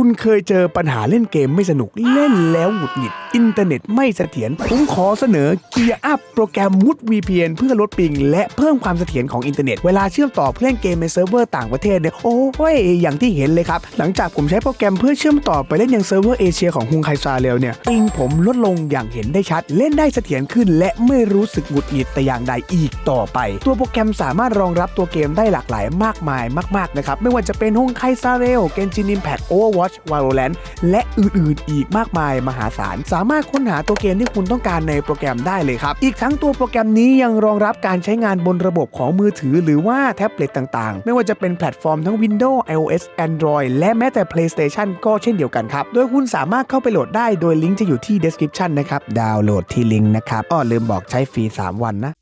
คุณเคยเจอปัญหาเล่นเกมไม่สนุกเล่นแล้วหงุดหงิด อินเทอร์เน็ตไม่เสถียรผมขอเสนอ Gear Up โปรแกรมมุด VPN เพื่อลดปิง และเพิ่มความเสถียรของอินเทอร์เน็ต เวลาเชื่อมต่อเพื่อเล่นเกมในเซิร์ฟเวอร์ต่างประเทศเนี่ย โอ้ย อย่างที่เห็นเลยครับ หลังจากผมใช้โปรแกรมเพื่อเชื่อมต่อไปเล่นยังเซิร์ฟเวอร์เอเชียของฮุงไคซาเรลเนี่ยปิงผมลดลงอย่างเห็นได้ชัด เล่นได้เสถียรขึ้น และไม่รู้สึกหงุดหงิดแต่อย่างใดอีกต่อไป ตัวโปรแกรมสามารถรองรับตัวเกมได้หลากหลายมากมายมากๆนะครับไม่ว่าจะเป็นฮงไคซาเรลเกนจินอิมแพ Overwatch Valorant และอื่นๆ อีกมากมายมหาศาลสามารถค้นหาตัวเกมที่คุณต้องการในโปรแกรมได้เลยครับ อีกทั้งตัวโปรแกรมนี้ยังรองรับการใช้งานบนระบบของมือถือ หรือว่าแท็บเล็ตต่างๆ ไม่ว่าจะเป็นแพลตฟอร์มทั้ง Windows iOS Android และแม้แต่ PlayStation ก็เช่นเดียวกันครับ โดยคุณสามารถเข้าไปโหลดได้โดยลิงก์จะอยู่ที่ description นะครับ ดาวน์โหลดที่ลิงก์นะครับอ้อลืมบอกใช้ฟรี 3 วันนะ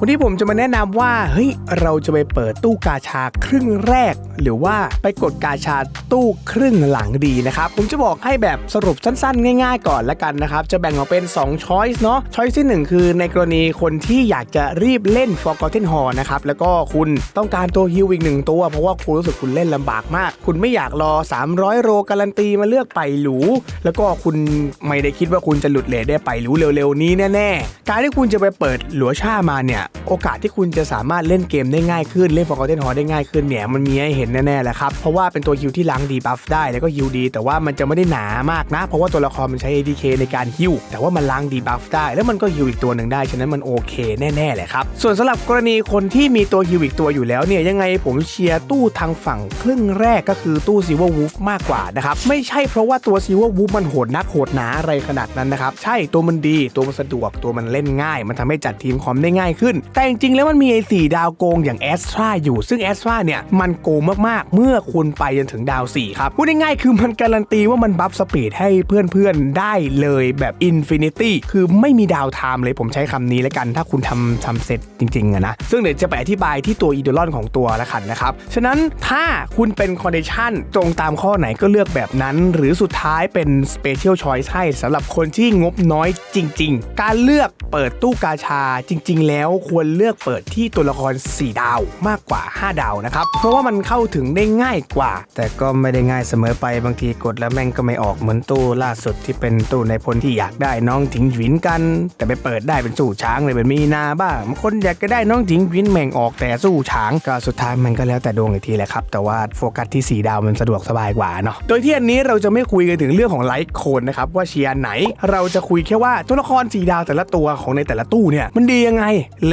วันนี้ผมจะมาแนะนำว่าเฮ้ยเราจะไปเปิดตู้กาชาครึ่งแรก หรือว่าไปกดกาชาตู้ครึ่งหลังดีนะครับ ผมจะบอกให้แบบสรุปสั้น ๆ ง่าย ๆ ก่อนละกันนะครับ จะแบ่งออกเป็น2 choice เนาะ choice ที่ 1 คือในกรณีคนที่อยากจะรีบเล่น Forgotten Hall นะครับ แล้วก็คุณต้องการตัวฮิวอีกหนึ่งตัว เพราะว่าคุณรู้สึกคุณเล่นลำบากมาก คุณไม่อยากรอ 300 โรการันตีมาเลือกไปหรูแล้วก็คุณไม่ได้คิดว่าคุณจะหลุดเลทได้ไปหรูเร็วๆนี้แน่ๆการที่คุณจะไปเปิดหลัวชามาเนี่ยโอกาสที่คุณจะสามารถเล่นเกมได้ง่ายขึ้นเล่น Forgotten Hall ได้ง่ายขึ้นเนี่ยมันมีให้เห็นแน่ๆแหละครับ เพราะว่าเป็นตัวฮิวที่ล้างดีบัฟได้แล้วก็ฮิวดี แต่ว่ามันจะไม่ได้หนามากนะ เพราะว่าตัวละครมันใช้ ADK ในการฮิวแต่ว่ามันล้างดีบัฟได้แล้วมันก็ฮิวอีกตัวหนึ่งได้ฉะนั้นมันโอเคแน่ๆแหละครับส่วนสำหรับกรณีคนที่มีตัวฮิวอีกตัวอยู่แล้วเนี่ยยังไงผมเชียร์ตู้ทางฝั่งครึ่งแรกก็คือตู้ Silver Wolf มากกว่านะครับไม่ใช่เพราะว่าตัว Silver Wolf มันโหดนักโหดหนาอะไรขนาดนั้นนะครับใช่ตัวมันดีตัวมันสะดวกตัวมันเล่นง่าย มันทำให้จัดทีมคอมได้ง่ายขึ้นแต่จริงๆแล้วมันมีไอ้สี่ดาวโกงอย่างแอสตราอยู่ ซึ่งแอสตราเนี่ยมันโกงมากๆ เมื่อคุณไปจนถึงดาว 4 ครับ พูดง่ายๆคือมันการันตีว่ามันบัฟสปีดให้เพื่อนๆ ได้เลยแบบอินฟินิตี้คือไม่มีดาวไทม์เลยผมใช้คำนี้แล้วกัน ถ้าคุณทำทำเสร็จจริงๆอะนะ ซึ่งเดี๋ยวจะไปอธิบายที่ตัวอีโดลอนของตัวละกันนะครับ ฉะนั้นถ้าคุณเป็นคอนดิชันตรงตามข้อไหนก็เลือกแบบนั้น หรือสุดท้ายเป็นสเปเชียลชอยส์ให้สำหรับคนที่งบน้อยจริง ๆ การเลือกเปิดตู้กาชาจริง ๆ แล้วควรเลือกเปิดที่ตัวละคร 4 ดาวมากกว่า 5 ดาวนะครับ เพราะว่ามันเข้าถึงได้ง่ายกว่า แต่ก็ไม่ได้ง่ายเสมอไปบางทีกดแล้วแม่งก็ไม่ออกเหมือนตู้ล่าสุดที่เป็นตู้ในพลที่อยากได้น้องถิงหวินกัน แต่ไปเปิดได้เป็นสู้ช้างเลยเป็นมีนาบ้างบางคนอยากจะได้น้องถิงหวินแม่งออกแต่สู้ช้างก็สุดท้ายมันก็แล้วแต่ดวงอีกทีแหละครับแต่ว่าโฟกัสที่ 4 ดาวมันสะดวกสบายกว่าเนาะโดยที่อันนี้เราจะไม่คุยกันถึงเรื่องของไลท์โคนนะครับว่าเชียร์ไหน เราจะคุยแค่ว่าตัวละคร4ดาวแต่ละตัวของในแต่ละตู้เนี่ยมันดียังไง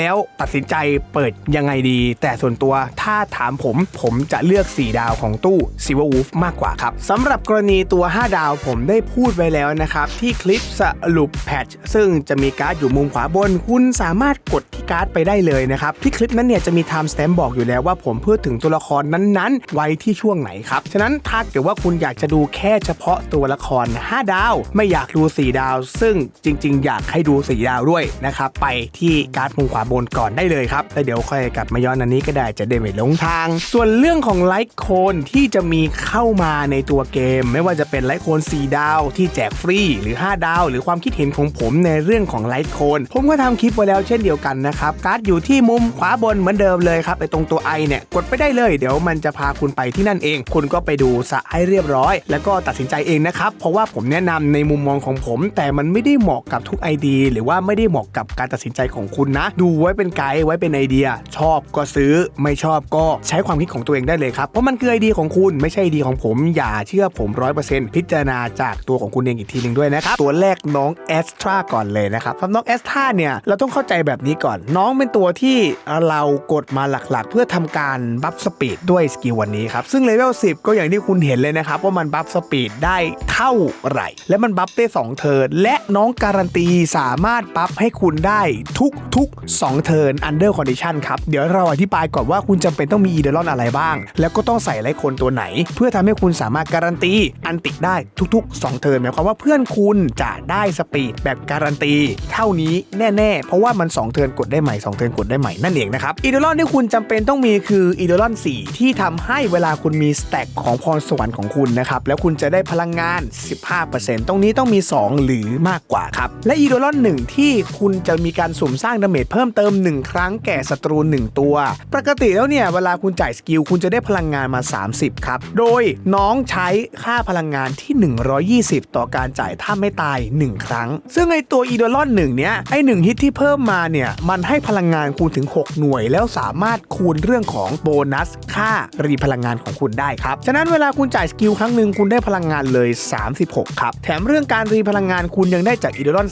แล้วตัดสินใจเปิดยังไงดี แต่ส่วนตัวถ้าถามผมผมจะเลือก 4 ดาวของตู้ Silver Wolf มากกว่าครับสำหรับกรณีตัว 5 ดาวผมได้พูดไว้แล้วนะครับ ที่คลิปสรุปแพทช์ซึ่งจะมีการ์ดอยู่มุมขวาบน คุณสามารถกดที่การ์ดไปได้เลยนะครับที่คลิปนั้นเนี่ยจะมี time stamp บอกอยู่แล้วว่าผมพูดถึงตัวละครนั้นๆ ไว้ที่ช่วงไหนครับฉะนั้นถ้าเกิดว่าคุณอยากจะดูแค่เฉพาะตัวละคร 5 ดาว ไม่อยากดู 4 ดาว ซึ่งจริง ๆ อยากให้ดู 4 ดาวด้วยนะครับไปที่การ์ดมุมขวาบนก่อนได้เลยครับแล้วเดี๋ยวค่อยกลับมาย้อนอันนี้ก็ได้จะได้ไม่หลงทาง ส่วนเรื่องของไลท์โคนที่จะมีเข้ามาในตัวเกม ไม่ว่าจะเป็นไลท์โคน4ดาว ที่แจกฟรีหรือ 5 ดาว หรือความคิดเห็นของผมในเรื่องของไลท์โคนผมก็ทำคลิปไว้แล้วเช่นเดียวกันนะครับการ์ดอยู่ที่มุมขวาบนเหมือนเดิมเลยครับไอตรงตัวไอเนี่ยกดไปได้เลยเดี๋ยวมันจะพาคุณไปที่นั่นเอง คุณก็ไปดูสะให้เรียบร้อย แล้วก็ตัดสินใจเองนะครับเพราะว่าผมแนะนำในมุมมองของผม แต่มันไม่ได้เหมาะกับทุก ID หรือว่าไม่ได้เหมาะกับการตัดสินใจของคุณนะ ดูไว้เป็นไกด์ไว้เป็นไอเดีย ชอบก็ซื้อไม่ชอบก็ใช้ความคิดของตัวเองได้เลยครับ เพราะมันคือไอเดียของคุณไม่ใช่ไอเดียของผม อย่าเชื่อผมร้อยเปอร์เซ็นต์พิจารณาจากตัวของคุณเองอีกทีหนึ่งด้วยนะครับ ตัวแรกน้องแอสตราก่อนเลยนะครับสำหรับน้องแอสตราเนี่ยเราต้องเข้าใจแบบนี้ก่อน น้องเป็นตัวที่เรากดมาหลักๆ เพื่อทำการบัฟสปีดด้วยสกิลวันนี้ครับซึ่งเลเวล10 ก็อย่างที่คุณเห็นเลยนะครับว่ามันบัฟสปีดได้เท่าไหร่ และมันบัฟได้2เทิร์นและน้องการันตีสามารถบัฟให้คุณได้ทุกทุกๆ2เทิร์น under condition ครับ เดี๋ยวเราอธิบายก่อนว่าคุณจำเป็นต้องมีอีเดลอนอะไรบ้าง แล้วก็ต้องใส่ไลคนตัวไหน เพื่อทำให้คุณสามารถการันตีอันติได้ทุก ๆ 2 เทิร์นหมายความว่าเพื่อนคุณจะได้สปีดแบบการันตี เท่านี้แน่ ๆ เพราะว่ามัน 2 เทิร์นกดได้ใหม่ 2 เทิร์นกดได้ใหม่นั่นเองนะครับอีเดลอนที่คุณจำเป็นต้องมีคืออีเดลอน4 ที่ทำให้เวลาคุณมีสแต็กของพรสวรรค์ของคุณนะครับแล้วคุณจะได้พลังงาน 15%ตรงนี้ต้องมี 2 หรือมากกว่าครับและอีเดลอน1ที่คุณจะมีการสุ่มสร้างดาเมจเพิ่มเติมติม 1 ครั้งแก่ศัตรู 1 ตัว ปกติแล้วเนี่ย เวลาคุณจ่ายสกิล คุณจะได้พลังงานมา 30 ครับ โดยน้องใช้ค่าพลังงานที่ 120 ต่อการจ่ายถ้าไม่ตาย 1 ครั้ง ซึ่งไอตัวอีโดลอน1เนี้ยไอ1ฮิตที่เพิ่มมาเนี่ย มันให้พลังงานคูณถึง 6 หน่วย แล้วสามารถคูณเรื่องของโบนัส ค่ารีพลังงานของคุณได้ครับ ฉะนั้นเวลาคุณจ่ายสกิลครั้งหนึ่งคุณได้พลังงานเลย 36 ครับ แถมเรื่องการรีพลังงานคุณยังได้จากอีโดลอน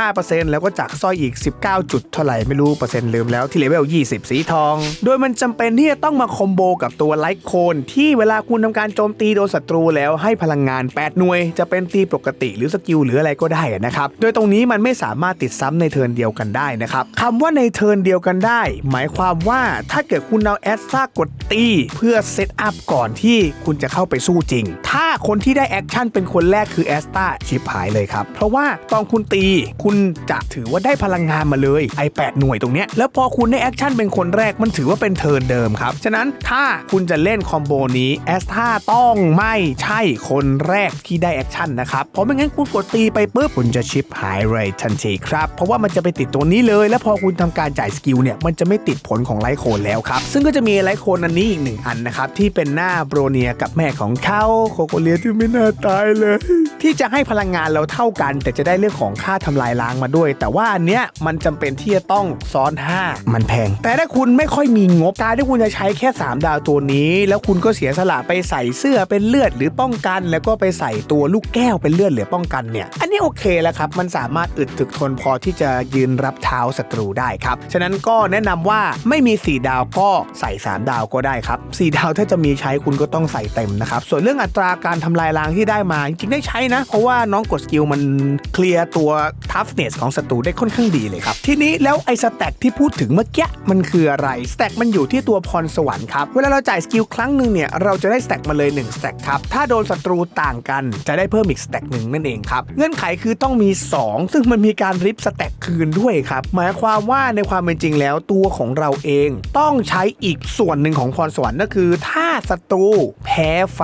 45%แล้วก็จากสร้อยอีก 19 จุดเท่าไหร่ไม่รู้เปอร์เซ็นต์ลืมแล้วที่เลเวล 20 สีทอง โดยมันจำเป็นที่จะต้องมาคอมโบกับตัวไลท์โคนที่เวลาคุณทำการโจมตีโดนศัตรูแล้วให้พลังงาน 8 หน่วย จะเป็นตีปกติหรือสกิลหรืออะไรก็ได้นะครับ โดยตรงนี้มันไม่สามารถติดซ้ำในเทิร์นเดียวกันได้นะครับคำว่าในเทิร์นเดียวกันได้ หมายความว่าถ้าเกิดคุณเอาแอสซากดตีเพื่อเซตอัพก่อนที่คุณจะเข้าไปสู้จริง ถ้าคนที่ได้แอคชั่นเป็นคนแรกคือแอสตาชิปหายเลยครับ เพราะว่าตอนคุณตีคุณจะถือว่าได้พลังงานมาเลยไอ8หน่วยตรงเนี้ยแล้วพอคุณได้แอคชั่นเป็นคนแรกมันถือว่าเป็นเทิร์นเดิมครับ ฉะนั้นถ้าคุณจะเล่นคอมโบนี้แอสตาต้องไม่ใช่คนแรกที่ได้แอคชั่นนะครับเพราะไม่งั้นคุณกดตีไปปุ๊บคุณจะชิปหายเลยทันทีครับเพราะว่ามันจะไปติดตัวนี้เลย แล้วพอคุณทำการจ่ายสกิลเนี่ยมันจะไม่ติดผลของไลท์โคนแล้วครับซึ่งก็จะมีไลท์โคนอันนี้อีกหนึ่งอันนะครับที่เป็นหน้าโบรเนียกับแม่ของเขาโคโคเลียที่ไม่น่าตายเลย ที่จะให้พลังงานเราเท่ากัน แต่จะได้เรื่องของค่าทำลายล้างมาด้วย แต่ว่าอันเนี้ยมันจำเป็นที่จะต้องซ้อน 5 มันแพง แต่ถ้าคุณไม่ค่อยมีงบการที่คุณจะใช้แค่ 3 ดาวตัวนี้ แล้วคุณก็เสียสละไปใส่เสื้อเป็นเลือดหรือป้องกัน แล้วก็ไปใส่ตัวลูกแก้วเป็นเลือดหรือป้องกันเนี่ยอันนี้โอเคแล้วครับมันสามารถอึดถึกทนพอที่จะยืนรับเท้าศัตรูได้ครับฉะนั้นก็แนะนำว่าไม่มี 4 ดาวก็ใส่ 3 ดาวก็ได้ครับ4ดาวถ้าจะมีใช้คุณก็ต้องใส่เต็มนะครับส่วนเรื่องอัตราการทำลายล้างที่ได้มาจริงๆได้ใช้นะ เพราะว่าน้องกดสกิลมันเคลียร์ตัว toughness ของศัตรูได้ค่อนข้างดีเลยครับทีนี้แล้วไอ้สแต็กที่พูดถึงเมื่อกี้มันคืออะไรสแต็กมันอยู่ที่ตัวพรสวรรค์ครับเวลาเราจ่ายสกิลครั้งหนึ่งเนี่ยเราจะได้สแต็กมาเลย1สแต็กครับถ้าโดนศัตรูต่างกันจะได้เพิ่มอีกสแต็กหนึ่งนั่นเองครับเงื่อนไขคือต้องมี 2 ซึ่งมันมีการริบสแต็กคืนด้วยครับหมายความว่าในความเป็นจริงแล้วตัวของเราเองต้องใช้อีกส่วนหนึ่งของพรสวรรค์ก็คือ ถ้าศัตรูแพ้ไฟ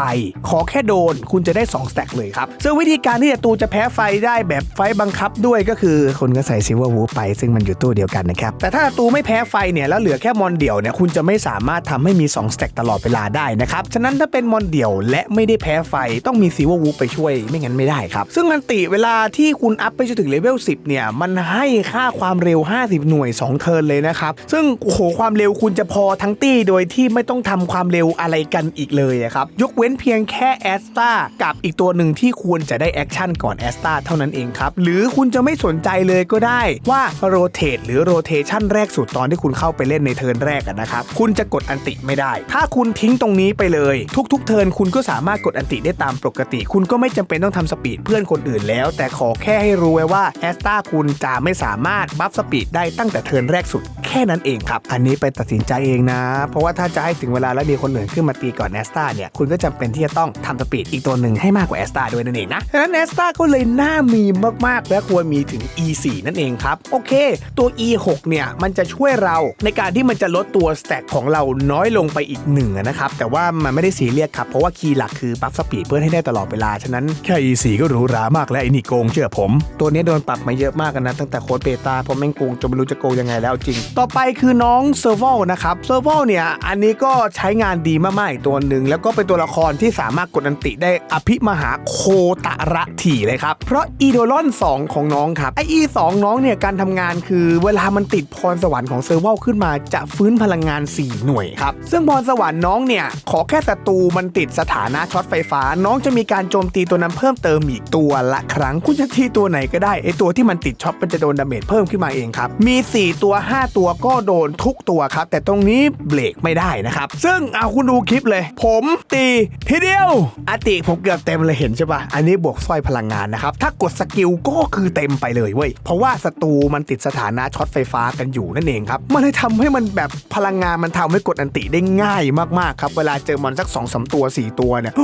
ขอแค่โดนคุณจะได้2สแต็กเลยครับซึ่งวิธีการที่ศัตรูจะแพ้ไฟได้แบบไฟบังคับด้วยก็คือคุณก็ใส่ซิลเวอร์วูไป ซึ่งมันอยู่ตู้เดียวกันนะครับแต่ถ้าศัตรูไม่แพ้ไฟเนี่ยแล้วเหลือแค่มอนเดี่ยวเนี่ยคุณจะไม่สามารถทำให้มี 2สแต็กตลอดเวลาได้นะครับ ฉะนั้นถ้าเป็นมอนเดี่ยวและไม่ได้แพ้ไฟต้องมีซิลเวอร์วูไปช่วยไม่งั้นไม่ได้ครับ ซึ่งอันติเวลาที่คุณอัพไปจนถึงเลเวล10 เนี่ย มันให้ค่าความเร็ว 50 หน่วย 2 เทิร์นเลยนะครับ ซึ่งโอ้โหความเร็วคุณจะพอทั้งตี้โดยที่ไม่ต้องทำความเร็วอะไรกันอีกเลยครับ ยกเว้นเพียงแค่แอสตากับอีกตัวหนึ่งที่ควรจะได้แอคชั่นก่อนแอสตาเท่านั้นเองครับ หรือคุณจะไม่สนใจเลยก็ได้ว่าโรเตทหรือโรเทชันแรกสุดตอนที่คุณเข้าไปเล่นในเทิร์นแรกนะครับ คุณจะกดอันติไม่ได้ ถ้าคุณทิ้งตรงนี้ไปเลย ทุก ๆ เทิร์นคุณก็สามารถกดอันติได้ตามปกติ คุณก็ไม่จำเป็นต้องทำสปีดเพื่อนคนอื่นแล้ว แต่ขอแค่ให้รู้ไว้ว่าแอสตาคุณจะไม่สามารถบัฟสปีดได้ตั้งแต่เทิร์นแรกสุดแค่นั้นเองครับ อันนี้ไปตัดสินใจเองนะ เพราะว่าถ้าจะให้ถึงเวลาแล้วมีคนอื่นขึ้นมาตีก่อนแอสตาเนี่ยคุณก็จำเป็นที่จะต้องทำสปีดอีกตัวหนึ่งให้มากกว่าแอสตาด้วยนั่นเองนะฉะนั้นแอสตาก็เลยน่ามีมากๆ และควรมีถึง E4 นั่นเองครับโอเค ตัว E6 เนี่ยมันจะช่วยเราในการที่มันจะลดตัวสแต็กของเราน้อยลงไปอีกหนึ่งอะนะครับแต่ว่ามันไม่ได้สีเรียกครับเพราะว่าคีย์หลักคือบัฟสปีดเพื่อให้ได้ตลอดเวลาฉะนั้นแค่ E4 ก็หรูหรามากแล้วไอ้นี่โกงเชื่อผม ตัวนี้โดนปรับมาเยอะมากกันนะตั้งแต่โค้ดเบต้าเพราะแม่งโกงจนไม่รู้จะโกงยังไงแล้วจริง ต่อไปคือน้องเซอร์ v วนะครับเซอร์ v วเนี่ยอันนี้ก็ใช้งานดีมากๆอีกตัวหนึ่งแล้วก็เป็นตัวละครที่สามารถกดอันติได้อภิมหาโคตะระถี่เลยครับเพราะอีโดลอน 2 ของน้องครับไออีสองน้องเนี่ยการทำงานคือเวลามันติดพรสวรรค์ของเซอร์ v วขึ้นมาจะฟื้นพลังงาน 4 หน่วยครับ ซึ่งพรสวรรค์น้องเนี่ย ขอแค่ศัตรูมันติดสถานะช็อตไฟฟ้า น้องจะมีการโจมตีตัวนั้นเพิ่มเติมอีกตัวละครั้งคุณจะทีตัวไหนก็ได้ไอตัวที่มันติดช็อตมันจะโดนดาเมจเพิ่มขึ้นมาเองครับมี 4 ตัว 5 ตัวก็โดนทุกตัวครับ แต่ตรงนี้เบรกไม่ได้นะครับ ซึ่งเอาคุณดูคลิปเลย ผมตีทีเดียวอาติผมเกือบเต็มเลยเห็นใช่ปะอันนี้บวกสร้อยพลังงานนะครับถ้ากดสกิลก็คือเต็มไปเลยเว้ยเพราะว่าศัตรูมันติดสถานะช็อตไฟฟ้ากันอยู่นั่นเองครับ มันเลยทำให้มันแบบพลังงานมันทำให้กดอันติได้ง่ายมากๆครับเวลาเจอมันสัก2อสตัว 4 ตัวเนี่ย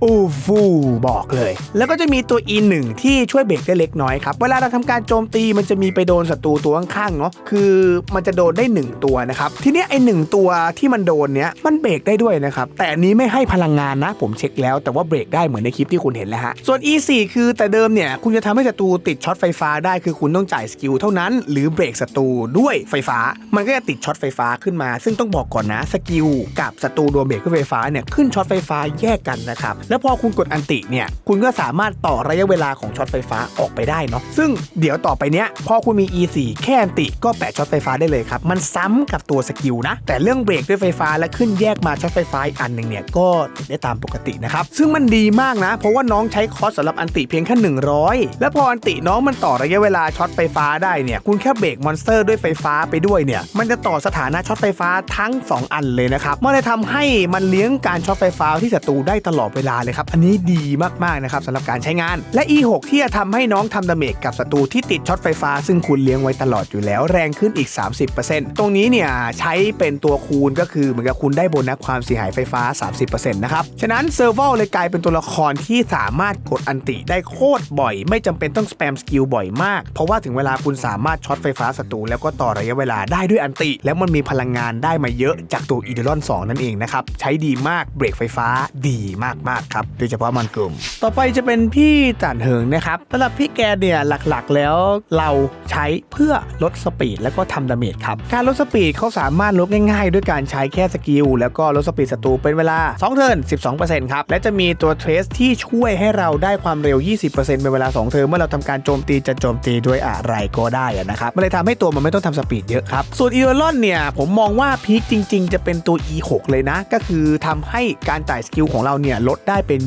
โอ้ฟูบอกเลย แล้วก็จะมีตัว E1 ที่ช่วยเบรกได้เล็กน้อยครับ เวลาเราทำการโจมตีมันจะมีไปโดนศัตรูตัวข้างๆเนาะคือมันจะโดนได้ 1 ตัวนะครับ ทีนี้ไอ้หนึ่งตัวที่มันโดนเนี้ยมันเบรกได้ด้วยนะครับแต่อันนี้ไม่ให้พลังงานนะ ผมเช็คแล้วแต่ว่าเบรกได้เหมือนในคลิปที่คุณเห็นแล้วฮะส่วน E4 คือแต่เดิมเนี่ยคุณจะทำให้ศัตรูติดช็อตไฟฟ้าได้คือคุณต้องจ่ายสกิลเท่านั้น หรือเบรกศัตรูด้วยไฟฟ้า มันก็จะติดช็อตไฟฟ้าขึ้นมา ซึ่งต้องบอกก่อนนะสกิลกับศัตรูโดนเบรกด้วยไฟฟ้าเนี่ยขึ้นช็อตไฟฟ้าแยกกันนะครับแล้วพอคุณกดอันติเนี่ยคุณก็สามารถต่อระยะเวลาของช็อตไฟฟ้าออกไปได้เนาะซึ่งเดี๋ยวต่อไปเนี้ยพอคุณมี E4 แค่อันติก็แปะช็อตไฟฟ้าได้เลยครับมันซ้ำกับตัวสกิลนะแต่เรื่องเบรกด้วยไฟฟ้าและขึ้นแยกมาช็อตไฟฟ้าอีกอันหนึ่งเนี่ยก็ติดได้ตามปกตินะครับซึ่งมันดีมากนะ เพราะว่าน้องใช้คอสสำหรับอันติเพียงแค่100 แล้วพออันติน้องมันต่อระยะเวลาช็อตไฟฟ้าได้เนี่ยคุณแค่เบรกมอนสเตอร์ด้วยไฟฟ้าไปด้วยเนี่ย มันจะต่อสถานะช็อตไฟฟ้าทั้ง 2 อันเลยนะครับมันเลยทำให้มันเลี้ยงการช็อตไฟฟ้าที่ศัตรูได้ตลอดเวลาเลยครับ อันนี้ดีมากๆนะครับสำหรับการใช้งาน และ E6 ที่จะทำให้น้องทำดาเมจกับศัตรูที่ติดช็อตไฟฟ้า ซึ่งคุณเลี้ยงไว้ตลอดอยู่แล้วแรงขึ้นอีก 30%ตรงนี้เนี่ยใช้เป็นตัวคูณก็คือเหมือนกับคุณได้โบนัสความเสียหายไฟฟ้า 30%นะครับ ฉะนั้นเซอร์เวลเลยกลายเป็นตัวละครที่สามารถกดอันติได้โคตรบ่อย ไม่จำเป็นต้องสแปมสกิลบ่อยมาก เพราะว่าถึงเวลาคุณสามารถช็อตไฟฟ้าศัตรูแล้วก็ต่อระยะเวลาได้ด้วยอันติ แล้วมันมีพลังงานได้มาเยอะจากตัวอีเดลอน2 นั่นเองนะครับ ใช้ดีมากเบรกไฟฟ้าดีมากๆครับ โดยเฉพาะมันกลุ่ม ต่อไปจะเป็นพี่จันเหิงนะครับสำหรับพี่แกเนี่ยหลักๆ แล้วเราใช้เพื่อลดสปีดแล้วก็ทำดาเมจครับ การลดสปีดเขาสามารถลดง่าย ๆ ด้วยการใช้แค่สกิลแล้วก็ลดสปีดศัตรูเป็นเวลา2เทิร์น12%ครับและจะมีตัวเทรสที่ช่วยให้เราได้ความเร็ว 20%เป็นเวลา2เทิร์นเมื่อเราทำการโจมตีจะโจมตีด้วยอะไรก็ได้นะครับมันเลยทำให้ตัวมันไม่ต้องทำสปีดเยอะครับ ส่วนอีโรลอนเนี่ย ผมมองว่าพีคจริง ๆ จะเป็นตัว E6 เลยนะ ก็คือทำให้การจ่ายสกิลของเราเนี่ย ลดได้เป็น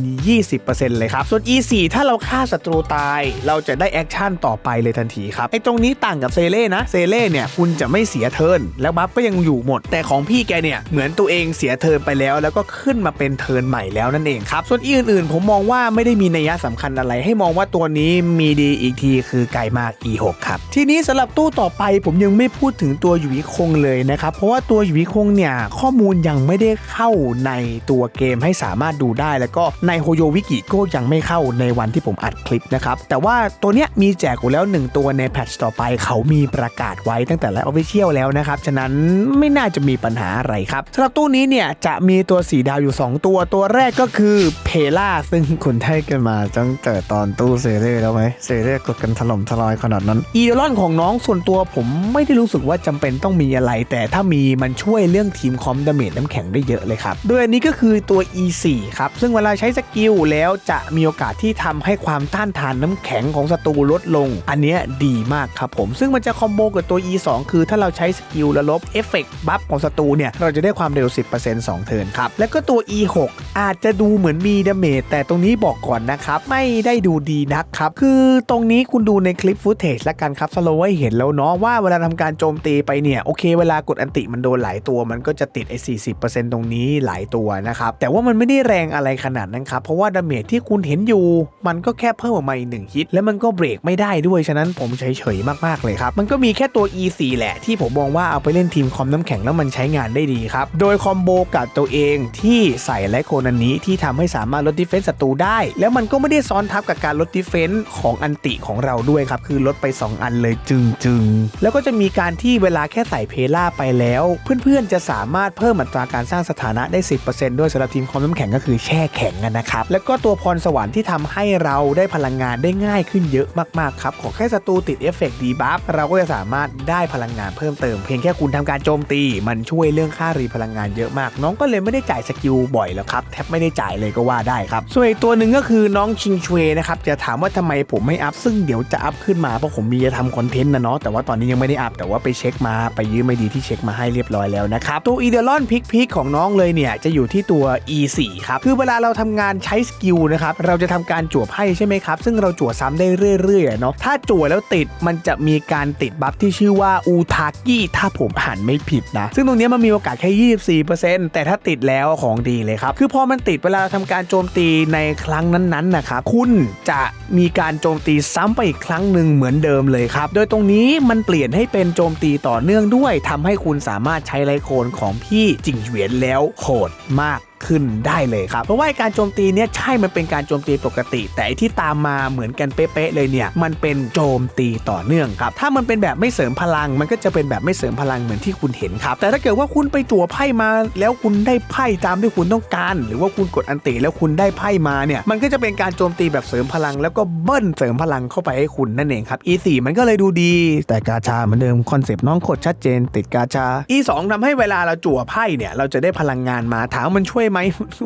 20%เลยครับ ส่วน E4 ถ้าเราฆ่าศัตรูตาย เราจะได้แอคชั่นต่อไปเลยทันทีครับไอ้ตรงนี้ต่างกับเซเล่นะเซเล่เนี่ยคุณจะไม่เสียเทิร์นแล้วบัฟก็ยังอยู่หมด แต่ของพี่แกเนี่ยเหมือนตัวเองเสียเทิร์นไปแล้ว แล้วก็ขึ้นมาเป็นเทิร์นใหม่แล้วนั่นเองครับส่วนอีอื่นๆ ผมมองว่าไม่ได้มีนัยยะสำคัญอะไร ให้มองว่าตัวนี้มีดีอีกทีคือไกลมาก E6 ครับทีนี้สำหรับตู้ต่อไปผมยังไม่พูดถึงตัวหยุยคงเลยนะครับ เพราะว่าตัวหยุยคงเนี่ย ข้อมูลยังไม่ได้เข้าในตัวเกมให้สามารถดูได้ แล้วก็ในโฮโยวิกิก็ยังไม่เข้าในวันที่ผมอัดคลิปนะครับ แต่ว่าตัวเนี้ยมีแจกอยู่แล้ว 1 ตัวในแพทช์ต่อไป เขามีประกาศไว้ตั้งแต่แรกออฟฟิเชียลแล้วนะครับ ฉะนั้นไม่น่าจะมีปัญหาอะไรครับสำหรับตู้นี้เนี่ยจะมีตัวสีดาวอยู่ 2 ตัวตัวแรกก็คือเพล่าซึ่งคุณได้กันมาตั้งแต่ตอนตู้เซเร่แล้วไหมเซเร่กดกันถล่มทลายขนาดนั้นอีเดลอนของน้องส่วนตัวผมไม่ได้รู้สึกว่าจำเป็นต้องมีอะไร แต่ถ้ามีมันช่วยเรื่องทีมคอมดาเมจน้ำแข็งได้เยอะเลยครับโดยอันนี้ก็คือตัว E4 ครับ ซึ่งเวลาใช้สกิลแล้วจะมีโอกาสที่ทำให้ความต้านทานน้ำแข็งของศัตรูลดลง อันนี้ดีมากครับผม ซึ่งมันจะคอมโบกับตัว E2 คือถ้าเราใช้สกิลแล้วลบเอฟเฟกต์บัฟของศัตรูเนี่ยเราจะได้ความเร็ว 10% 2 เทิร์นครับแล้วก็ตัว E6 อาจจะดูเหมือนมีดาเมจแต่ตรงนี้บอกก่อนนะครับไม่ได้ดูดีนักครับคือตรงนี้คุณดูในคลิปฟุตเทจละกันครับสโลว์ให้เห็นแล้วเนาะว่าเวลาทำการโจมตีไปเนี่ยโอเคเวลากดอันติมันโดนหลายตัว มันก็จะติดไอ้40%ตรงนี้หลายตัวนะครับแต่ว่ามันไม่ได้แรงอะไรขนาดนั้นครับเพราะว่าดาเมจที่คุณเห็นอยู่ มันก็แค่เพิ่มออกมาอีกหนึ่งฮิต แล้วมันก็เบรกไม่ได้ด้วยฉะนั้นผมเฉยๆมากๆเลยครับมันก็มีแค่ตัว E4 แหละที่ผมมองว่าเอาไปเล่นทีมคอมน้ำแข็งแล้วมันใช้งานได้ดีครับโดยคอมโบกับตัวเองที่ใส่ไลโคนันนี้ที่ทำให้สามารถลดดิเฟนส์ศัตรูได้ แล้วมันก็ไม่ได้ซ้อนทับกับการลดดิเฟนส์ของอันติของเราด้วยครับคือลดไป 2 อันเลยจึงๆแล้วแล้วก็จะมีการที่เวลาแค่ใส่เพล่าไปแล้ว เพื่อนๆจะสามารถเพิ่มอัตราการสร้างสถานะได้ 10%ด้วยสำหรับทีมคอมน้ำแข็งก็คือแช่แข็งนะครับแล้วก็ตัวพรสวรรค์ที่ทำให้เราได้พลังงานได้ง่ายขึ้นเยอะมากๆครับขอแค่ศัตรูติดเอฟเฟกต์ดีบัฟเราก็จะสามารถได้พลังงานเพิ่มเติม เพียงแค่คุณทำการโจมตี มันช่วยเรื่องค่ารีพลังงานเยอะมาก น้องก็เลยไม่ได้จ่ายสกิลบ่อยแล้วครับแทบไม่ได้จ่ายเลยก็ว่าได้ครับส่วนอีกตัวหนึ่งก็คือน้องชิงชเวนะครับจะถามว่าทำไมผมไม่อัพซึ่งเดี๋ยวจะอัพขึ้นมาเพราะผมมีจะทำคอนเทนต์นะเนาะแต่ว่าตอนนี้ยังไม่ได้อัพแต่ว่าไปเช็คมาไปยืมไม่ดีที่เช็คมาให้เรียบร้อยแล้วนะครับตัวอีเดลอนพิกพิกของน้องเลยเนี่ยจะอยู่ที่ตัว E4 ครับคือเวลาเราทำงานใช้สกิลนะครับเราจะทำการจั่วไพ่ใช่ไหมครับซึ่งเราจั่วซ้ำได้เรื่อยๆเนาะถ้าจั่วแล้วติดมันจะมีการติดบัฟที่ชื่อว่าอูทากิถ้าผมอ่านไม่ผิดนะ ซึ่งตรงนี้มันมีโอกาสแค่24%แต่ถ้าติดแล้วของดีเลยครับคือพอมันติดเวลาเราทำการโจมตีในครั้งนั้นๆนะครับคุณจะมีการโจมตีซ้ำไปอีกครั้งหนึ่งเหมือนเดิมเลยครับโดยตรงนี้มันเปลี่ยนี่ยนให้เป็นโจมตีต่อเนื่องด้วยทำให้คุณสามารถใช้ไลโคนของพี่จิงเหวียนแล้วโหดมาก ขึ้นได้เลยครับ เพราะว่าการโจมตีเนี่ยใช่มันเป็นการโจมตีปกติ แต่อ้ที่ตามมาเหมือนกันเป๊ะๆเลยเนี่ยมันเป็นโจมตีต่อเนื่องครับถ้ามันเป็นแบบไม่เสริมพลัง มันก็จะเป็นแบบไม่เสริมพลังเหมือนที่คุณเห็นครับ แต่ถ้าเกิดว่าคุณไปจั่วไพ่มาแล้วคุณได้ไพ่ตามที่คุณต้องการ หรือว่าคุณกดอันติแล้วคุณได้ไพ่มาเนี่ยมันก็จะเป็นการโจมตีแบบเสริมพลัง แล้วก็เบิ้ลเสริมพลังเข้าไปให้คุณนั่นเองครับ E4 มันก็เลยดูดี แต่กาชาเหมือนเดิมคอนเซปต์น้องโคตรชัดเจน ติดกาชา E2 ทำให้เวลาเราจั่วไพ่เนี่ยเราจะได้พลังงานมาถามมันช่วยไหม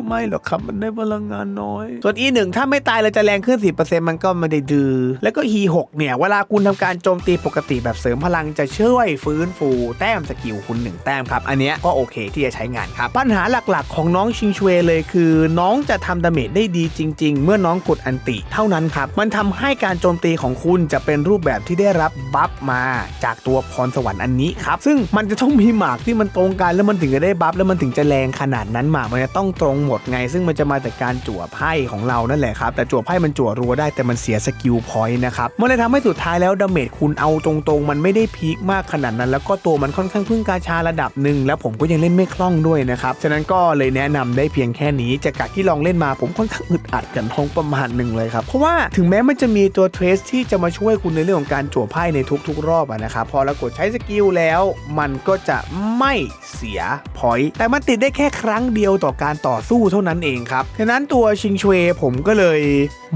ไม่หรอกครับมันได้พลังงานน้อย ส่วน E1 ถ้าไม่ตายเราจะแรงขึ้น 10%มันก็ไม่ได้ดื้อแล้วก็ E6 เนี่ย เวลาคุณทำการโจมตีปกติแบบเสริมพลังจะช่วยฟื้นฟู แต้มสกิลคุณหนึ่งแต้มครับ อันเนี้ยก็โอเคที่จะใช้งานครับ ปัญหาหลักๆ ของน้องชิงชเวเลยคือ น้องจะทำดาเมจได้ดีจริง ๆ เมื่อน้องกดอันติเท่านั้นครับมันทำให้การโจมตีของคุณจะเป็นรูปแบบที่ได้รับบัฟมาจากตัวพรสวรรค์อันนี้ครับซึ่งมันจะต้องมีหมากที่มันตรงกันแล้วมันถึงจะได้บัฟแล้วมันถึงจะแรงขนาดนั้นหมากมันจะต้องตรงหมดไง ซึ่งมันจะมาจากการจั่วไพ่ของเรานั่นแหละครับ แต่จั่วไพ่มันจั่วรัวได้แต่มันเสียสกิลพอยต์นะครับ มันเลยทำให้สุดท้ายแล้วดาเมจคุณเอาตรงๆ มันไม่ได้พีคมากขนาดนั้น แล้วก็ตัวมันค่อนข้างพึ่งกาชาระดับหนึ่งแล้วผมก็ยังเล่นไม่คล่องด้วยนะครับฉะนั้นก็เลยแนะนำได้เพียงแค่นี้จากการที่ลองเล่นมาผมค่อนข้างอึดอัดกันท้องประมาณหนึ่งเลยครับเพราะว่าถึงแม้มันจะมีตัวเทรสที่จะมาช่วยคุณในเรื่องของการจั่วไพ่ในทุก ๆ รอบนะครับพอเรากดใช้สกิลแล้ว มันก็จะไม่เสียพอยต์แต่มันติดได้แค่ครั้งเดียวต่อการการต่อสู้เท่านั้นเองครับฉะนั้นตัวชิงชเวผมก็เลย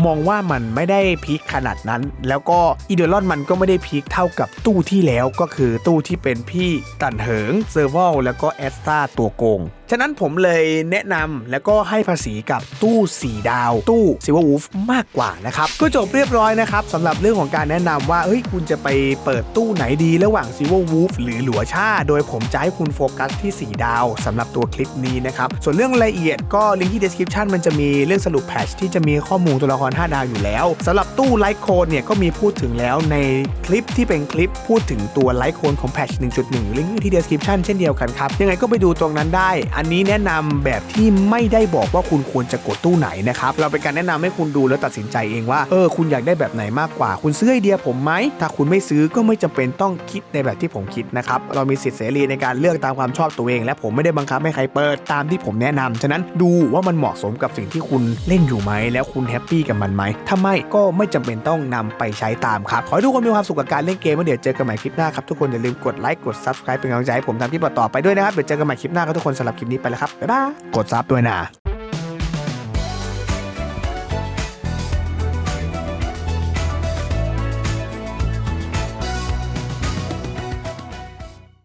มองว่ามันไม่ได้พีคขนาดนั้น แล้วก็อีเดอรอนมันก็ไม่ได้พีคเท่ากับตู้ที่แล้วก็คือตู้ที่เป็นพี่ตันเหิงเซอร์วลแล้วก็แอสตาตัวโกงฉะนั้นผมเลยแนะนำแล้วก็ให้ภาษีกับตู้ 4 ดาว ตู้ซิว w วูฟมากกว่านะครับ ก็จบเรียบร้อยนะครับสำหรับเรื่องของการแนะนำว่าเฮ้ยคุณจะไปเปิดตู้ไหนดีระหว่างซิว w วูฟหรือหลัวชาโดยผมจะให้คุณโฟกัสที่ 4 ดาวสำหรับตัวคลิปนี้นะครับส่วนเรื่องรายละเอียดก็ลิงก์ที่ description มันจะมีเรื่องสรุปแพทชที่จะมีข้อมูลตัวละคร 5 ดาวอยู่แล้วสำหรับตู้ไลท์โคนเนี่ยก็มีพูดถึงแล้วในคลิปที่เป็นคลิปพูดถึงตัวไลท์โคนของแพทช1.1 ลิงก์ที่ description เช่นเดียวกันครับยังไงก็ไปดูตรงนั้นได้อันนี้แนะนำแบบที่ไม่ได้บอกว่าคุณควรจะกดตู้ไหนนะครับ เราเป็นการแนะนำให้คุณดูแล้วตัดสินใจเองว่า เออ คุณอยากได้แบบไหนมากกว่า คุณซื้อไอเดียผมไหม ถ้าคุณไม่ซื้อก็ไม่จำเป็นต้องคิดในแบบที่ผมคิดนะครับ เรามีสิทธิเสรีในการเลือกตามความชอบตัวเอง และผมไม่ได้บังคับให้ใครเปิดตามที่ผมแนะนำฉะนั้นดูว่ามันเหมาะสมกับสิ่งที่คุณเล่นอยู่ไหม แล้วคุณแฮปปี้กับมันไหมถ้าไม่ก็ไม่จำเป็นต้องนำไปใช้ตามครับ ขอให้ทุกคนมีความสุขกับการเล่นเกมแล้วเดี๋ยวเจอกันใหม่คลิปหน้าครับทุกคนอย่าลืมกดไลค์กด subscribe เป็นกำลังใจให้ผมทำคลิปต่อไปด้วยนะครับเดี๋ยวเจอกันใหม่คลิปหน้าครับทุกคนสำหรับคลิปนี้ไปแล้วครับบ๊ายบายกดซับด้วยนะ